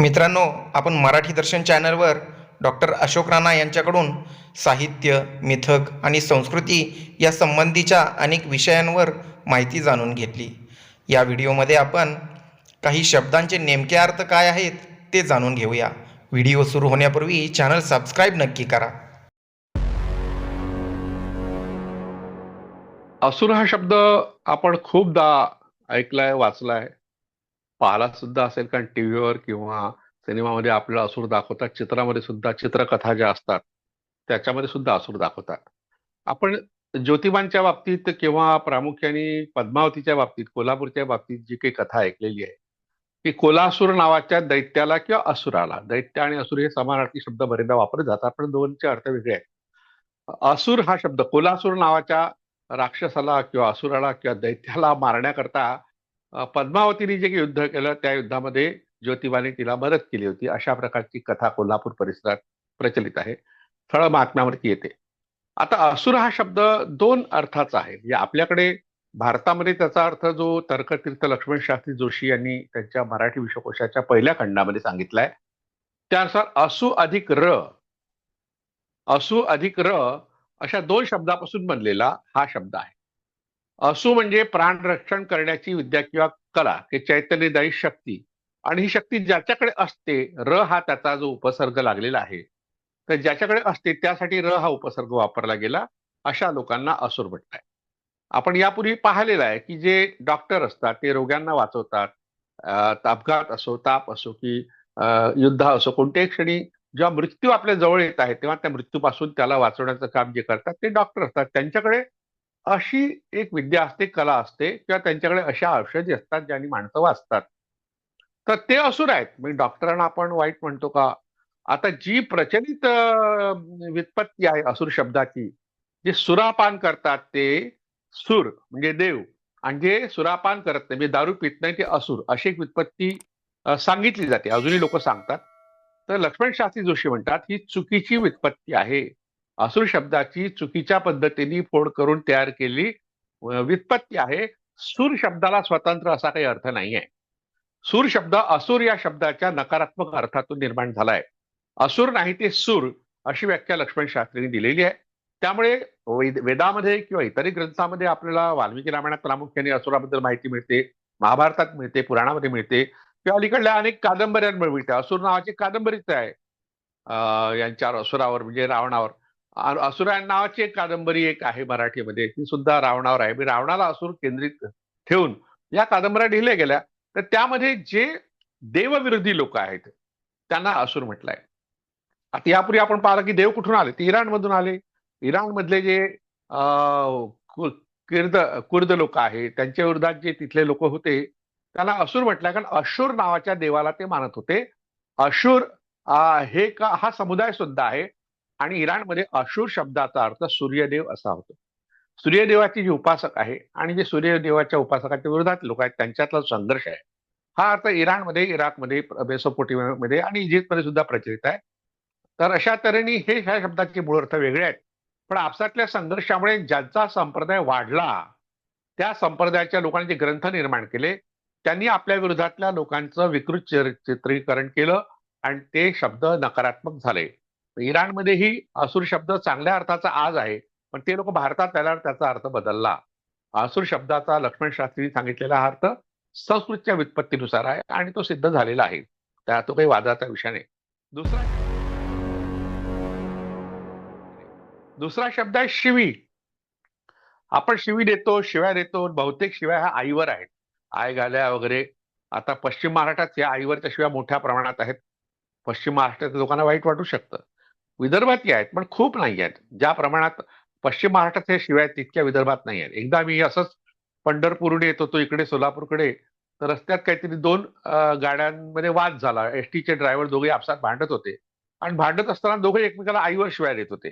मित्रांनो आपण मराठी दर्शन चॅनलवर डॉक्टर अशोक राणा यांच्याकडून साहित्य मिथक आणि संस्कृती या संबंधीच्या अनेक विषयांवर माहिती जाणून घेतली. या व्हिडिओमध्ये आपण काही शब्दांचे नेमके अर्थ काय आहेत ते जाणून घेऊया. व्हिडिओ सुरू होण्यापूर्वी चॅनल सबस्क्राईब नक्की करा. असुर हा शब्द आपण खूपदा ऐकलाय वाचलाय. पाहिला सुद्धा असेल कारण टीव्हीवर किंवा सिनेमामध्ये आपल्याला असुर दाखवतात. चित्रामध्ये सुद्धा चित्रकथा ज्या असतात त्याच्यामध्ये सुद्धा असुर दाखवतात. आपण ज्योतिबांच्या बाबतीत किंवा प्रामुख्याने पद्मावतीच्या बाबतीत कोल्हापूरच्या बाबतीत जी काही कथा ऐकलेली आहे की कोल्हासूर नावाच्या दैत्याला किंवा असुराला दैत्य आणि असुर हे समानार्थी शब्द बरेचदा वापरले जातात पण दोनचे अर्थ वेगळे आहेत. असुर हा शब्द कोल्हासूर नावाच्या राक्षसाला किंवा असुराला किंवा दैत्याला मारण्याकरता पद्मावतीने जे युद्ध केलं त्या युद्धामध्ये ज्योतिबाने तिला मदत केली होती. अशा प्रकारची कथा कोल्हापूर परिसरात प्रचलित आहे. स्थळ महात्म्यावरती येते. आता असुर हा शब्द दोन अर्थाचा आहे. म्हणजे आपल्याकडे भारतामध्ये त्याचा अर्थ जो तर्कतीर्थ लक्ष्मण शास्त्री जोशी यांनी त्यांच्या मराठी विश्वकोशाच्या पहिल्या खंडामध्ये सांगितलाय त्यानुसार असु अधिक र असु अधिक र अशा दोन शब्दापासून बनलेला हा शब्द आहे. असू म्हणजे प्राणरक्षण करण्याची विद्या किंवा कला की चैतन्यदायी शक्ती. आणि ही शक्ती ज्याच्याकडे असते र हा त्याचा जो उपसर्ग लागलेला आहे. तर ज्याच्याकडे असते त्यासाठी र हा उपसर्ग वापरला गेला अशा लोकांना असुर म्हटलाय. आपण यापूर्वी पाहिलेलं आहे की जे डॉक्टर असतात ते रोग्यांना वाचवतात. अपघात असो ताप असो की युद्ध असो कोणत्याही क्षणी जेव्हा मृत्यू आपल्या जवळ येत आहे तेव्हा त्या मृत्यूपासून त्याला वाचवण्याचं काम जे करतात ते डॉक्टर असतात. त्यांच्याकडे अशी एक विद्या असते कला असते किंवा त्यांच्याकडे अशा औषधी असतात ज्यांनी माणसं वाचतात. तर ते असुर आहेत म्हणजे डॉक्टरांना आपण वाईट म्हणतो का? आता जी प्रचलित व्युत्पत्ती आहे असुर शब्दाची जे सुरापान करतात ते सुर म्हणजे देव. आणि जे सुरापान करत नाही म्हणजे दारू पित नाही ते असुर अशी एक व्युत्पत्ती सांगितली जाते. अजूनही लोक सांगतात. तर लक्ष्मण शास्त्री जोशी म्हणतात ही चुकीची व्युत्पत्ती आहे. असुर शब्दाची चुकीच्या पद्धतीने फोड करून तयार केली व्युत्पत्ती आहे. सूर शब्दाला स्वतंत्र असा काही अर्थ नाही आहे. सूर शब्द असुर या शब्दाच्या नकारात्मक अर्थातून निर्माण झालाय. असुर नाही ते सूर अशी व्याख्या लक्ष्मण शास्त्रींनी दिलेली आहे. त्यामुळे वेद- वेदामध्ये किंवा इतरही ग्रंथामध्ये आपल्याला वाल्मिकी रामायणात प्रामुख्याने असुराबद्दल माहिती मिळते महाभारतात मिळते पुराणामध्ये मिळते किंवा अलीकडल्या अनेक कादंबऱ्यांमध्ये मिळते. असुर नावाची कादंबरीच आहे. यांच्यावर असुरावर म्हणजे रावणावर. असुरा नावाची एक कादंबरी एक आहे मराठीमध्ये. ती सुद्धा रावणावर आहे. रावणाला असुर केंद्रित ठेवून या कादंबऱ्या लिहिल्या गेल्या. तर त्यामध्ये जे देवविरोधी लोक आहेत त्यांना असुर म्हटलंय. आता यापूर्वी आपण पाहिलं की देव कुठून आले? ते इराणमधून आले. इराणमधले जे अं, किर्द कुर्द लोक आहेत त्यांच्या विरोधात जे तिथले लोक होते त्यांना असुर म्हटलंय. कारण अशुर नावाच्या देवाला ते मानत होते. अशुर हे का हा समुदाय सुद्धा आहे. आणि इराणमध्ये अशूर शब्दाचा अर्थ सूर्यदेव असा होतो. सूर्यदेवाची जी उपासक आहे आणि जे सूर्यदेवाच्या उपासकाच्या विरोधात लोक आहेत त्यांच्यातला संघर्ष आहे हा अर्थ इराणमध्ये इराकमध्ये मेसोपोटीमध्ये आणि इजिप्तमध्ये सुद्धा प्रचलित आहे. तर अशा तऱ्हेने हे ह्या शब्दाचे मूळ अर्थ वेगळे आहेत. पण आपसातल्या संघर्षामुळे ज्यांचा संप्रदाय वाढला त्या संप्रदायाच्या लोकांनी जे ग्रंथ निर्माण केले त्यांनी आपल्या विरोधातल्या लोकांचं विकृत चित्रीकरण केलं आणि ते शब्द नकारात्मक झाले. इराणमध्येही असुर शब्द चांगल्या अर्थाचा आज आहे पण ते लोक भारतात आल्यावर त्याचा अर्थ बदलला. असुर शब्दाचा लक्ष्मण शास्त्री सांगितलेला अर्थ संस्कृतच्या व्युत्पत्तीनुसार आहे आणि तो सिद्ध झालेला आहे. त्या तो काही वादाचा विषय नाही. दुसरा दुसरा शब्द आहे शिवी. आपण शिवी देतो शिव्या देतो बहुतेक शिव्या ह्या आईवर आहेत. आय घाल्या वगैरे. आता पश्चिम महाराष्ट्रात या आईवरच्या शिव्या मोठ्या प्रमाणात आहेत. पश्चिम महाराष्ट्रात लोकांना वाईट वाटू शकतं. विदर्भातही आहेत पण खूप नाही आहेत. ज्या प्रमाणात पश्चिम महाराष्ट्रात हे शिवाय तितक्या विदर्भात नाही आहेत. एकदा मी असंच पंढरपूरने येत होतो इकडे सोलापूरकडे तर रस्त्यात काहीतरी दोन गाड्यांमध्ये वाद झाला. एस टीचे ड्रायव्हर दोघे आपसात भांडत होते. आणि भांडत असताना दोघे एकमेकाला आईवर शिवाय देत होते.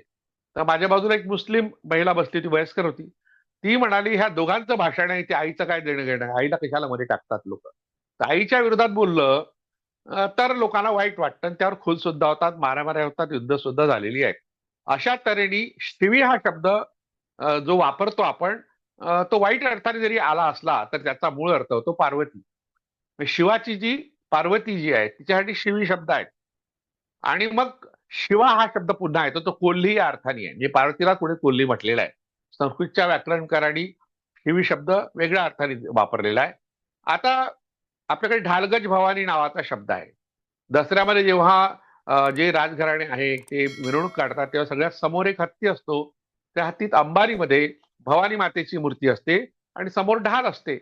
तर माझ्या बाजूला एक मुस्लिम महिला बसली होती वयस्कर होती. ती म्हणाली ह्या दोघांचं भाषण आहे ते आईचं काय देणं घेणं आहे? आईला कशाला मध्ये टाकतात लोक? तर आईच्या विरोधात बोललं तर लोकांना वाईट वाटतं आणि त्यावर खून सुद्धा होतात मारामाऱ्या होतात युद्ध सुद्धा झालेली आहेत. अशा तऱ्हेने शिवी हा शब्द जो वापरतो आपण तो वाईट अर्थाने जरी आला असला तर त्याचा मूळ अर्थ होतो पार्वती. म्हणजे शिवाची जी पार्वती जी आहे तिच्यासाठी शिवी शब्द आहेत. आणि मग शिवा हा शब्द पुन्हा येतो तो कोल्ही या अर्थाने आहे. म्हणजे पार्वतीला पुढे कोल्ही म्हटलेला आहे. संस्कृतच्या व्याकरणकारांनी शिवी शब्द वेगळ्या अर्थाने वापरलेला आहे. आता आपल्याकडे ढालगज भवानी नावाचा शब्द आहे. दसऱ्यामध्ये जेव्हा जे राजघराणे आहे ते मिरवणूक काढतात तेव्हा सगळ्यात समोर एक हत्ती असतो. त्या हत्तीत अंबारीमध्ये भवानी मातेची मूर्ती असते आणि समोर ढाल असते.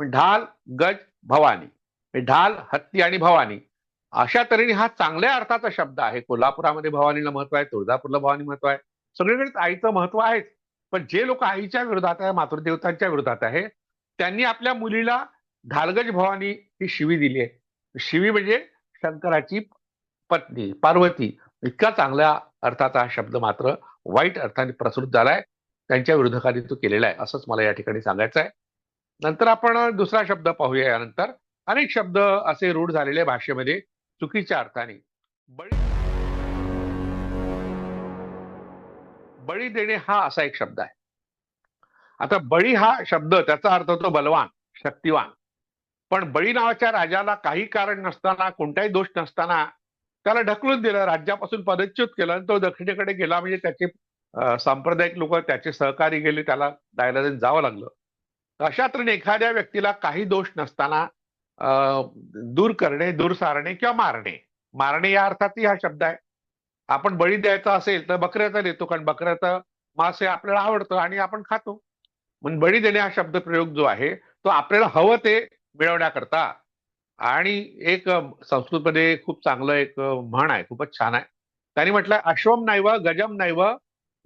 पण ढाल गज भवानी. ढाल हत्ती आणि भवानी. अशा तऱ्हेने हा चांगल्या अर्थाचा शब्द आहे. कोल्हापुरामध्ये भवानीला महत्त्व आहे तुळजापूरला भवानी महत्त्व आहे. सगळीकडेच आईचं महत्त्व आहेच. पण जे लोक आईच्या विरोधात आहे मातृदेवतांच्या विरोधात आहे त्यांनी आपल्या मुलीला ढालगज भवानी ही शिवी दिली आहे. शिवी म्हणजे शंकराची पत्नी पार्वती. इतका चांगल्या अर्थाचा हा शब्द मात्र वाईट अर्थाने प्रसृत झालाय. त्यांच्या विरोधकांनी तो केलेला आहे असंच मला या ठिकाणी सांगायचं आहे. नंतर आपण दुसरा शब्द पाहूया यानंतर. अनेक शब्द असे रूढ झालेले भाषेमध्ये चुकीच्या अर्थाने. बळी बळी देणे हा असा एक शब्द आहे. आता बळी हा शब्द त्याचा अर्थ होतो बलवान शक्तिवान. पण बळी नावाच्या राजाला काही कारण नसताना कोणताही दोष नसताना त्याला ढकलून दिलं. राज्यापासून पदच्युत केलं आणि तो दक्षिणेकडे गेला. म्हणजे त्याचे सांप्रदायिक लोक त्याचे सहकारी गेले. त्याला दायला जावं लागलं. अशा तऱ्हेने एखाद्या व्यक्तीला काही दोष नसताना अं, दूर करणे दूर सारणे किंवा मारणे. मारणे या अर्थातही हा शब्द आहे. आपण बळी द्यायचा असेल तर बकऱ्याचा देतो. कारण बकऱ्याचं मांस हे आपल्याला आवडतं आणि आपण खातो. म्हणून बळी देणे हा शब्द प्रयोग जो आहे तो आपल्याला हवं ते मिळवण्याकरता. आणि एक संस्कृतमध्ये खूप चांगलं एक म्हण आहे खूपच छान आहे. त्यांनी म्हटलं अश्वम नैव गजम नैव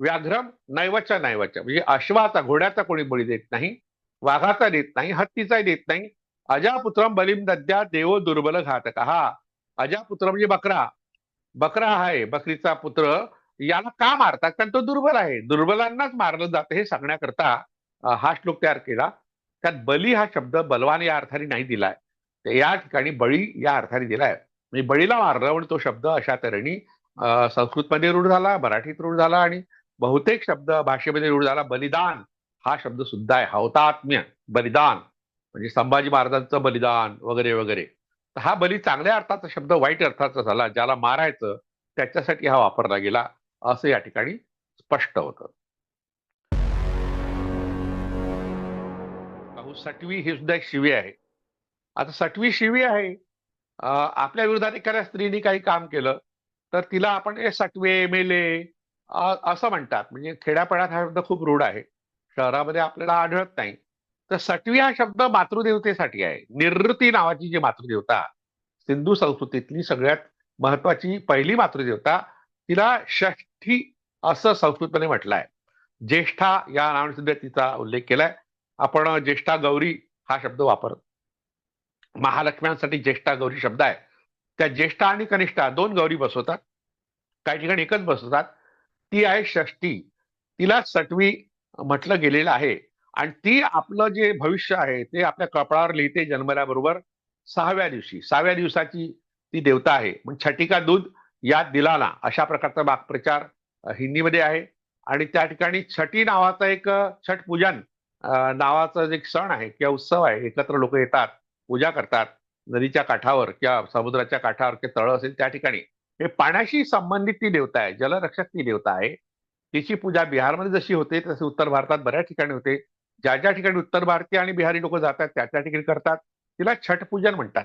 व्याघ्रम नैवच्या नैवच्या म्हणजे अश्वाचा घोड्याचा कोणी बळी देत नाही वाघाचा देत नाही हत्तीचा देत नाही. अजापुत्रम बलिम दद्या देवो दुर्बल घातक. हा अजापुत्र म्हणजे बकरा. बकरा आहे बकरीचा पुत्र. याला का मारतात? कारण तो दुर्बल आहे. दुर्बलांनाच मारलं जातं हे सांगण्याकरता हा श्लोक तयार केला. त्यात बली हा शब्द बलवान या अर्थाने नाही दिलाय. तर या ठिकाणी बळी या अर्थाने दिलाय. म्हणजे बळीला मारलं आणि तो शब्द अशा तऱ्हेने संस्कृतमध्ये रूढ झाला मराठीत रूढ झाला आणि बहुतेक शब्द भाषेमध्ये रूढ झाला. बलिदान हा शब्द सुद्धा आहे. हौतात्म्य बलिदान. म्हणजे संभाजी महाराजांचं बलिदान वगैरे वगैरे. तर हा बली चांगल्या अर्थाचा शब्द वाईट अर्थाचा झाला. ज्याला मारायचं त्याच्यासाठी हा वापरला गेला. असं या ठिकाणी स्पष्ट होतं. अहो, सटवी ही सुद्धा एक शिवी आहे. आता सटवी शिवी आहे. आपल्या विरोधात एखाद्या स्त्रीने काही काम केलं तर तिला आपण ए एम एल ए असं म्हणतात. म्हणजे खेड्यापाड्यात हा शब्द खूप रूढ आहे. शहरामध्ये आपल्याला आढळत नाही. तर सटवी हा शब्द मातृदेवतेसाठी आहे. निर्ती नावाची जी मातृदेवता सिंधू संस्कृतीतली सगळ्यात महत्वाची पहिली मातृदेवता तिला षष्ठी असं संस्कृतमध्ये म्हटलं आहे ज्येष्ठा या नावाने सुद्धा तिचा उल्लेख केलाय. आपण ज्येष्ठा गौरी हा शब्द वापरत. महालक्ष्म्यांसाठी ज्येष्ठा गौरी शब्द आहे. त्या ज्येष्ठा आणि कनिष्ठा दोन गौरी बसवतात. काही ठिकाणी एकच बसवतात. ती आहे षष्ठी. तिला सटवी म्हटलं गेलेलं आहे. आणि ती आपलं जे भविष्य आहे ते आपल्या कपाळावर लिहिते जन्मल्याबरोबर सहाव्या दिवशी. सहाव्या दिवसाची ती देवता आहे. मग छटिका दूध यात दिलाना अशा प्रकारचा वाक्प्रचार हिंदीमध्ये आहे. आणि त्या ठिकाणी छठी नावाचा एक छट छठ पूजन नावाचा जे सण आहे किंवा उत्सव आहे एकत्र लोक येतात पूजा करतात नदीच्या काठावर किंवा समुद्राच्या काठावर किंवा तळ असेल त्या ठिकाणी. हे पाण्याशी संबंधित ती देवता आहे जलरक्षक ती देवता आहे. तिची पूजा बिहारमध्ये जशी होते तशी उत्तर भारतात बऱ्याच ठिकाणी होते. ज्या ज्या ठिकाणी उत्तर भारतीय आणि बिहारी लोक जातात त्या त्या ठिकाणी करतात. तिला छठ पूजन म्हणतात.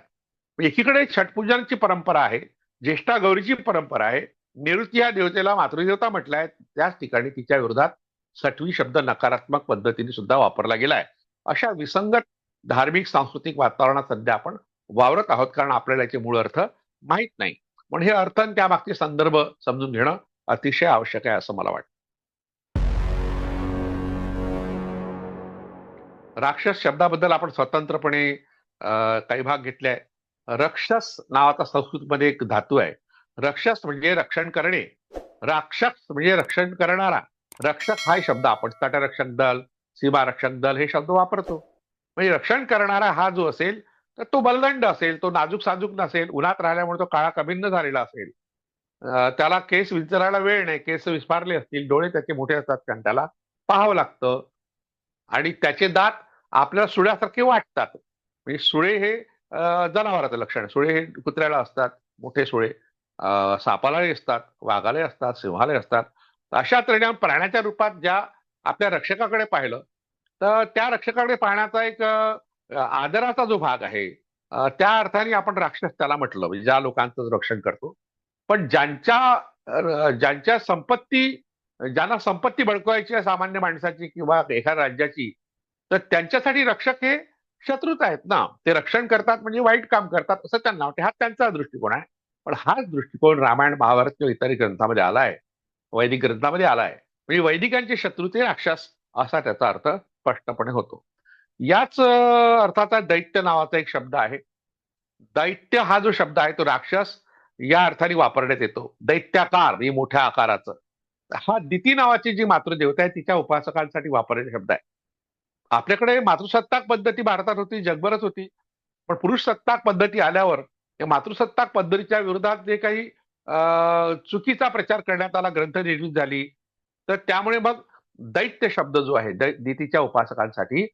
एकीकडे छठ पूजनाची परंपरा आहे ज्येष्ठा गौरीची परंपरा आहे. निवृत्ती या देवतेला मातृदेवता म्हटलाय त्याच ठिकाणी तिच्या विरोधात सटवी शब्द नकारात्मक पद्धतीने सुद्धा वापरला गेलाय. अशा विसंगत धार्मिक सांस्कृतिक वातावरणात सध्या आपण वावरत आहोत कारण आपल्याला याचे मूळ अर्थ माहीत नाही. पण हे अर्थ आणि त्यामागचे संदर्भ समजून घेणं अतिशय आवश्यक आहे असं मला वाटतं. राक्षस शब्दाबद्दल आपण स्वतंत्रपणे अं, काही भाग घेतलाय. रक्षस नावाचा संस्कृतमध्ये एक धातू आहे. रक्षस म्हणजे रक्षण करणे. राक्षस म्हणजे रक्षण करणारा. रक्षक हा शब्द आपण तटरक्षक दल सीमा रक्षक दल हे शब्द वापरतो. म्हणजे रक्षण करणारा हा जो असेल तर तो बलदंड असेल तो नाजूक साजूक नसेल उन्हात राहिल्यामुळे तो काळा कभिन्न झालेला असेल. त्याला केस विचारायला वेळ नाही केस विस्फारले असतील डोळे त्याचे मोठे असतात कारण त्याला पाहावं लागतं. आणि त्याचे दात आपल्याला सुळ्यासारखे वाटतात. म्हणजे सुळे हे जनावराचं लक्षण सुळे हे कुत्र्याला असतात मोठे सुळे. सापालाही असतात वाघालाही असतात सिंहालाही असतात. अशा तऱ्हेने आपण प्राण्याच्या रूपात ज्या आपल्या रक्षकाकडे पाहिलं तर त्या रक्षकाकडे पाहण्याचा एक आदराचा जो भाग आहे त्या अर्थाने आपण राक्षस त्याला म्हटलं म्हणजे ज्या लोकांचं रक्षण करतो. पण ज्यांच्या ज्यांच्या संपत्ती ज्यांना संपत्ती बळकवायची आहे सामान्य माणसाची किंवा एखाद्या राज्याची तर त्यांच्यासाठी रक्षक हे शत्रूच आहेत ना. ते रक्षण करतात म्हणजे वाईट काम करतात असं त्यांना वाटते. हा त्यांचा दृष्टिकोन आहे. पण हाच दृष्टिकोन रामायण महाभारत किंवा इतर ग्रंथामध्ये आलाय. वैदिक ग्रंथामध्ये आलाय. म्हणजे वैदिकांचे शत्रू ते राक्षस असा त्याचा अर्थ स्पष्टपणे होतो. याच अर्थाचा दैत्य नावाचा एक शब्द आहे. दैत्य हा जो शब्द आहे तो राक्षस या अर्थाने वापरण्यात येतो. दैत्याकार ही मोठ्या आकाराचं. हा दिती नावाची जी मातृदेवता आहे तिच्या उपासकांसाठी वापरलेला शब्द आहे. आपल्याकडे मातृसत्ताक पद्धती भारतात होती जगभरच होती. पण पुरुष सत्ताक पद्धती आल्यावर या मातृसत्ताक पद्धतीच्या विरोधात जे काही चुकीचा प्रचार करण्यात आला ग्रंथ निर्मित झाली. तर त्यामुळे मग दैत्य शब्द जो आहे दै- दितीच्या उपासकांसाठी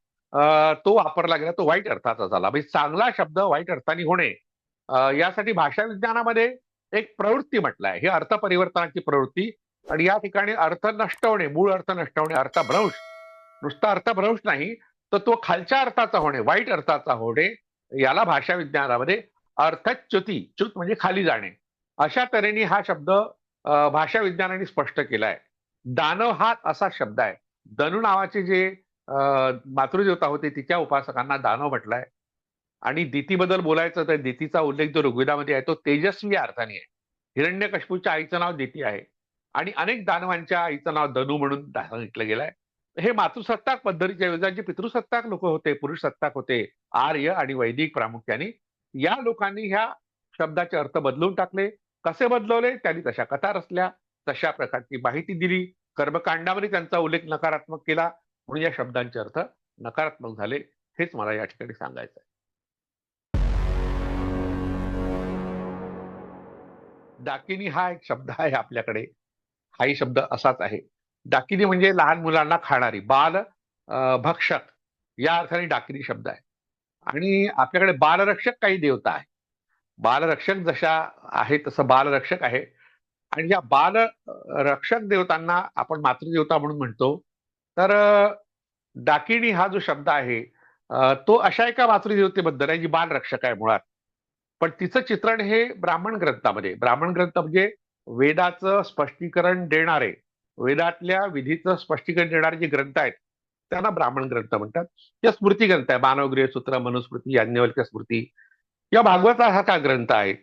तो वापरला गेला तो वाईट अर्थाचा झाला. म्हणजे चांगला शब्द वाईट अर्थाने होणे यासाठी भाषा विज्ञानामध्ये एक प्रवृत्ती म्हटलंय ही अर्थ परिवर्तनाची प्रवृत्ती आणि या ठिकाणी अर्थ नष्ट होणे मूळ अर्थ नष्ट होणे अर्थभ्रंश नुसता अर्थभ्रंश नाही तर तो खालच्या अर्थाचा होणे वाईट अर्थाचा होणे याला भाषा विज्ञानामध्ये अर्थच्युती च्युत म्हणजे खाली जाणे. अशा तऱ्हेने हा शब्द भाषा विज्ञानाने स्पष्ट केलाय. दानव हा असा शब्द आहे. दनु नावाचे जे मातृदेवता होते तिच्या उपासकांना दानव म्हटलाय. आणि दितीबद्दल बोलायचं तर दितीचा उल्लेख जो ऋग्वेदामध्ये आहे तो तेजस्वी अर्थाने आहे. हिरण्यकश्यपूच्या आईचं नाव दिती आहे. आणि अनेक दानवांच्या आईचं नाव दनु म्हणून सांगितलं गेलंय. हे मातृसत्ताक पद्धतीच्या विरोधात जे पितृसत्ताक लोक होते पुरुष सत्ताक होते आर्य आणि वैदिक प्रामुख्याने या लोकांनी ह्या शब्दाचे अर्थ बदलून टाकले. कसे बदलवले? त्यांनी तशा कथा रचल्या तशा प्रकारची माहिती दिली. कर्मकांडामध्ये त्यांचा उल्लेख नकारात्मक केला. म्हणून या शब्दांचे अर्थ नकारात्मक झाले हेच मला या ठिकाणी सांगायचं आहे. डाकिनी हा एक शब्द आहे आपल्याकडे. हाही शब्द असाच आहे. डाकिनी म्हणजे लहान मुलांना खाणारी बाल भक्षक या अर्थाने डाकिनी शब्द आहे. आणि आपल्याकडे बालरक्षक काही देवता आहे बालरक्षक जशा आहे तसं बालरक्षक आहे. आणि या बाल रक्षक देवतांना आपण मातृदेवता म्हणून म्हणतो. तर डाकिणी हा जो शब्द आहे तो अशा एका मातृदेवतेबद्दल आहे जी बालरक्षक आहे मुळात. पण तिचं चित्रण हे ब्राह्मण ग्रंथामध्ये ब्राह्मण ग्रंथ म्हणजे वेदाचं स्पष्टीकरण देणारे वेदातल्या विधीचं स्पष्टीकरण देणारे जे ग्रंथ आहेत त्यांना ब्राह्मण ग्रंथ म्हणतात. या स्मृती ग्रंथ आहे मानवगृह सूत्र मनुस्मृती याज्ञवल्क्य स्मृती या भागवतासारखा ग्रंथ आहेत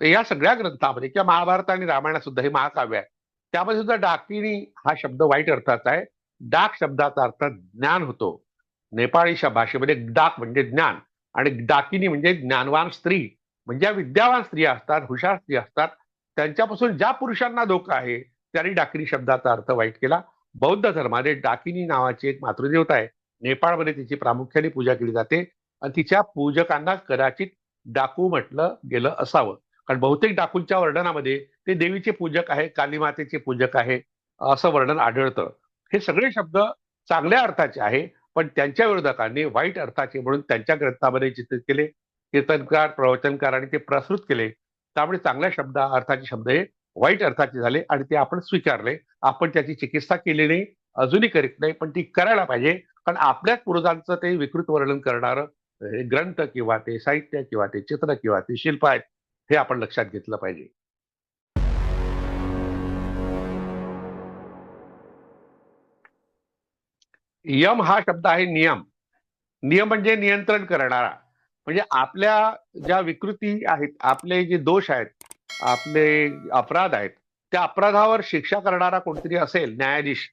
तर या सगळ्या ग्रंथामध्ये किंवा महाभारत आणि रामायण सुद्धा हे महाकाव्य आहे. त्यामध्ये सुद्धा डाकिनी हा शब्द वाईट अर्थाचा आहे. डाक शब्दाचा अर्थ ज्ञान होतो. नेपाळी भाषेमध्ये डाक म्हणजे ज्ञान आणि डाकिनी म्हणजे ज्ञानवान स्त्री. म्हणजे विद्यावान स्त्रिया असतात हुशार स्त्री असतात त्यांच्यापासून ज्या पुरुषांना धोका आहे त्यांनी डाकिनी शब्दाचा अर्थ वाईट केला. बौद्ध धर्मामध्ये डाकिनी नावाची एक मातृदेवता आहे. नेपाळमध्ये तिची प्रामुख्याने पूजा केली जाते. आणि तिच्या पूजकांना कदाचित डाकू म्हटलं गेलं असावं. कारण बहुतेक डाकूंच्या वर्णनामध्ये ते देवीचे पूजक आहे कालीमातेचे पूजक आहे असं वर्णन आढळतं. हे सगळे शब्द चांगल्या अर्थाचे आहे पण त्यांच्या विरोधकांनी वाईट अर्थाचे म्हणून त्यांच्या ग्रंथामध्ये चित्रित केले कीर्तनकार प्रवचनकार आणि ते प्रसृत केले. त्यामुळे चांगल्या शब्द अर्थाचे शब्द हे वाईट अर्थाचे झाले आणि ते आपण स्वीकारले. आपण त्याची चिकित्सा केली नाही अजूनही करीत नाही पण ती करायला पाहिजे. कारण आपल्याच पूर्वजांचं ते विकृत वर्णन करणारं ग्रंथ किंवा ते साहित्य किंवा ते चित्र किंवा ते शिल्प आहेत हे आपण लक्षात घेतलं पाहिजे. यम हा शब्द आहे नियम. नियम म्हणजे नियंत्रण करणारा. म्हणजे आपल्या ज्या विकृती आहेत आपले जे दोष आहेत आपले अपराध आहेत त्या अपराधावर शिक्षा करणारा कोणतरी असेल न्यायाधीश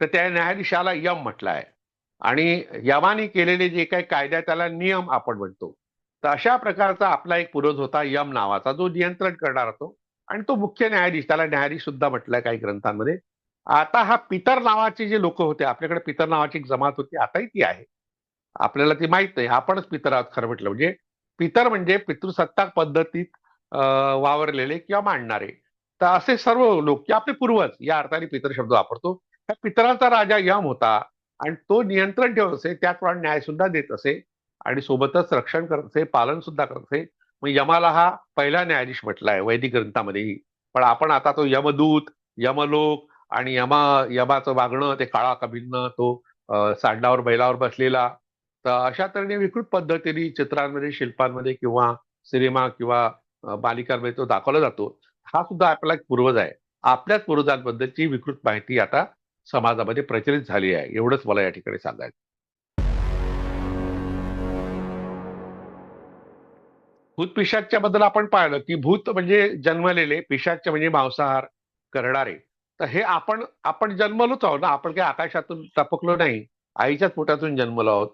तर त्या न्यायाधीशाला यम म्हटलं आहे. आणि यमाने केलेले जे काही कायदा त्याला नियम आपण म्हणतो. तर अशा प्रकारचा आपला एक पूर्वज होता यम नावाचा जो नियंत्रण करणार होतो. आणि तो मुख्य न्यायाधीश त्याला न्यायाधीश सुद्धा म्हटलंय काही ग्रंथांमध्ये. आता हा पितर नावाचे जे लोक होते आपल्याकडे पितर नावाची एक जमात होती आताही ती आहे. आपल्याला ती माहीत नाही आपणच पितर आहोत खरं म्हटलं म्हणजे. पितर म्हणजे पितृसत्ताक पद्धतीत वावरलेले किंवा मांडणारे. तर असे सर्व लोक की आपले पूर्वज या अर्थाने पितर शब्द वापरतो. त्या पितरांचा राजा यम होता. आणि तो नियंत्रण ठेवत असे त्याचप्रमाणे न्याय सुद्धा देत असे आणि सोबतच रक्षण करत असे पालन सुद्धा करत असे. मग यमाला हा पहिला न्यायाधीश म्हटलाय वैदिक ग्रंथामध्येही. पण आपण आता तो यमदूत यमलोक आणि यमा यमाचं वागणं ते काळा कभिन्न तो सांडावर बैलावर बसलेला. तर अशा तऱ्हेने विकृत पद्धतीने चित्रांमध्ये शिल्पांमध्ये किंवा सिनेमा किंवा बालिकांमध्ये मालिकांमध्ये तो दाखवला जातो. हा सुद्धा आपला एक पूर्वज आहे. आपल्याच पूर्वजांबद्दलची विकृत माहिती आता समाजामध्ये प्रचलित झाली आहे. एवढंच मला या ठिकाणी सांगायचं भूत पिशाच्या बद्दल आपण पाहिलं की भूत म्हणजे जन्मलेले पिशाच्य म्हणजे मांसाहार करणारे. तर हे आपण आपण जन्मलोच आहोत ना. आपण काही आकाशातून टपकलो नाही. आईच्याच पोटातून जन्मलो आहोत.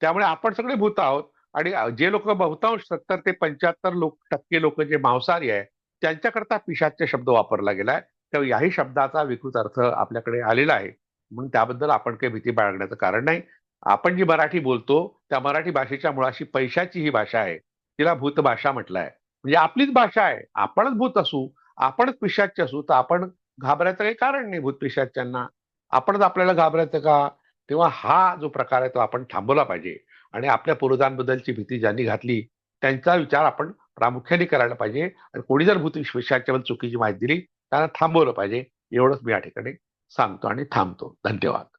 त्यामुळे आपण सगळे भूत आहोत. आणि जे लोक बहुतांश सत्तर ते पंच्याहत्तर लोक टक्के लोक जे मांसाहारी आहे त्यांच्याकरता पिशाच्य शब्द वापरला गेलाय. तर याही शब्दाचा विकृत अर्थ आपल्याकडे आलेला आहे. म्हणून त्याबद्दल आपण काही भीती बाळगण्याचं कारण नाही. आपण जी मराठी बोलतो त्या मराठी भाषेच्या मुळाशी पैशाची ही भाषा आहे. तिला भूत भाषा म्हटलंय. म्हणजे आपलीच भाषा आहे. आपणच भूत असू आपणच पिशाच्य असू तर आपण घाबरायचं काही कारण नाही भूत पिशाच्यांना. आपणच आपल्याला घाबरायचं का? तेव्हा हा जो प्रकार आहे तो आपण थांबवला पाहिजे. आणि आपल्या पूर्वजांबद्दलची भीती ज्यांनी घातली त्यांचा विचार आपण प्रामुख्याने करायला पाहिजे. आणि कोणी जर भूत पिशाच्याबद्दल चुकीची माहिती दिली त्यांना थांबवलं पाहिजे. एवढंच मी या ठिकाणी सांगतो आणि थांबतो. धन्यवाद.